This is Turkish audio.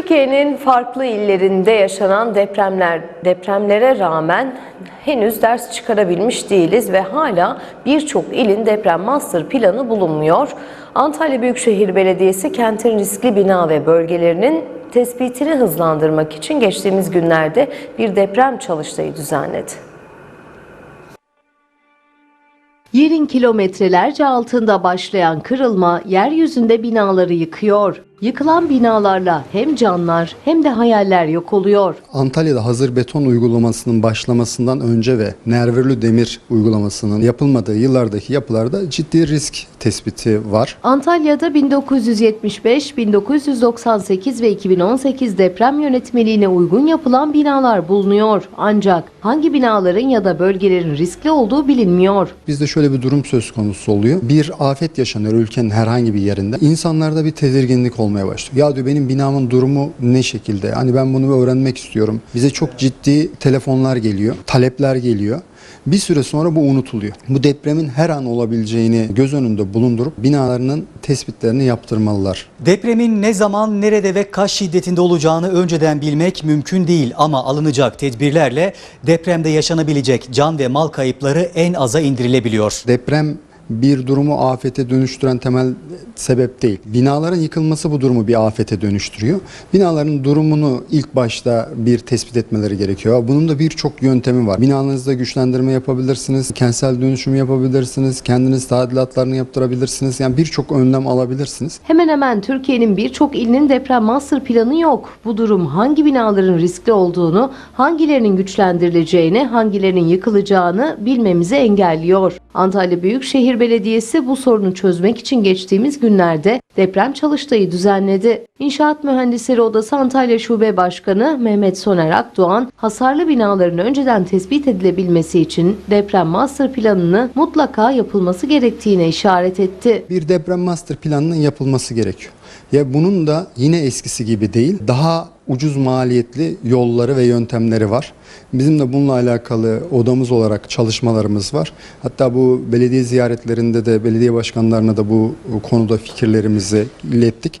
Türkiye'nin farklı illerinde yaşanan depremler depremlere rağmen henüz ders çıkarabilmiş değiliz ve hala birçok ilin deprem master planı bulunmuyor. Antalya Büyükşehir Belediyesi kentin riskli bina ve bölgelerinin tespitini hızlandırmak için geçtiğimiz günlerde bir deprem çalıştayı düzenledi. Yerin kilometrelerce altında başlayan kırılma yeryüzünde binaları yıkıyor. Yıkılan binalarla hem canlar hem de hayaller yok oluyor. Antalya'da hazır beton uygulamasının başlamasından önce ve nervürlü demir uygulamasının yapılmadığı yıllardaki yapılarda ciddi risk tespiti var. Antalya'da 1975, 1998 ve 2018 deprem yönetmeliğine uygun yapılan binalar bulunuyor. Ancak hangi binaların ya da bölgelerin riskli olduğu bilinmiyor. Bizde şöyle bir durum söz konusu oluyor. Bir afet yaşanıyor ülkenin herhangi bir yerinde. İnsanlarda bir tedirginlik olmaya başlıyor. Ya diyor benim binamın durumu ne şekilde? Hani ben bunu öğrenmek istiyorum. Bize çok ciddi telefonlar geliyor, talepler geliyor. Bir süre sonra bu unutuluyor. Bu depremin her an olabileceğini göz önünde bulundurup binalarının tespitlerini yaptırmalılar. Depremin ne zaman, nerede ve kaç şiddetinde olacağını önceden bilmek mümkün değil ama alınacak tedbirlerle depremde yaşanabilecek can ve mal kayıpları en aza indirilebiliyor. Deprem bir durumu afete dönüştüren temel sebep değil. Binaların yıkılması bu durumu bir afete dönüştürüyor. Binaların durumunu ilk başta bir tespit etmeleri gerekiyor. Bunun da birçok yöntemi var. Binalarınızda güçlendirme yapabilirsiniz, kentsel dönüşüm yapabilirsiniz, kendiniz tadilatlarını yaptırabilirsiniz. Yani birçok önlem alabilirsiniz. Hemen hemen Türkiye'nin birçok ilinin deprem master planı yok. Bu durum hangi binaların riskli olduğunu, hangilerinin güçlendirileceğini, hangilerinin yıkılacağını bilmemizi engelliyor. Antalya Belediyesi bu sorunu çözmek için geçtiğimiz günlerde deprem çalıştayı düzenledi. İnşaat Mühendisleri Odası Antalya Şube Başkanı Mehmet Soner Akdoğan, hasarlı binaların önceden tespit edilebilmesi için deprem master planını mutlaka yapılması gerektiğine işaret etti. Bir deprem master planının yapılması gerekiyor. Ya bunun da yine eskisi gibi değil, daha ucuz maliyetli yolları ve yöntemleri var. Bizim de bununla alakalı odamız olarak çalışmalarımız var. Hatta bu belediye ziyaretlerinde de belediye başkanlarına da bu konuda fikirlerimizi ilettik.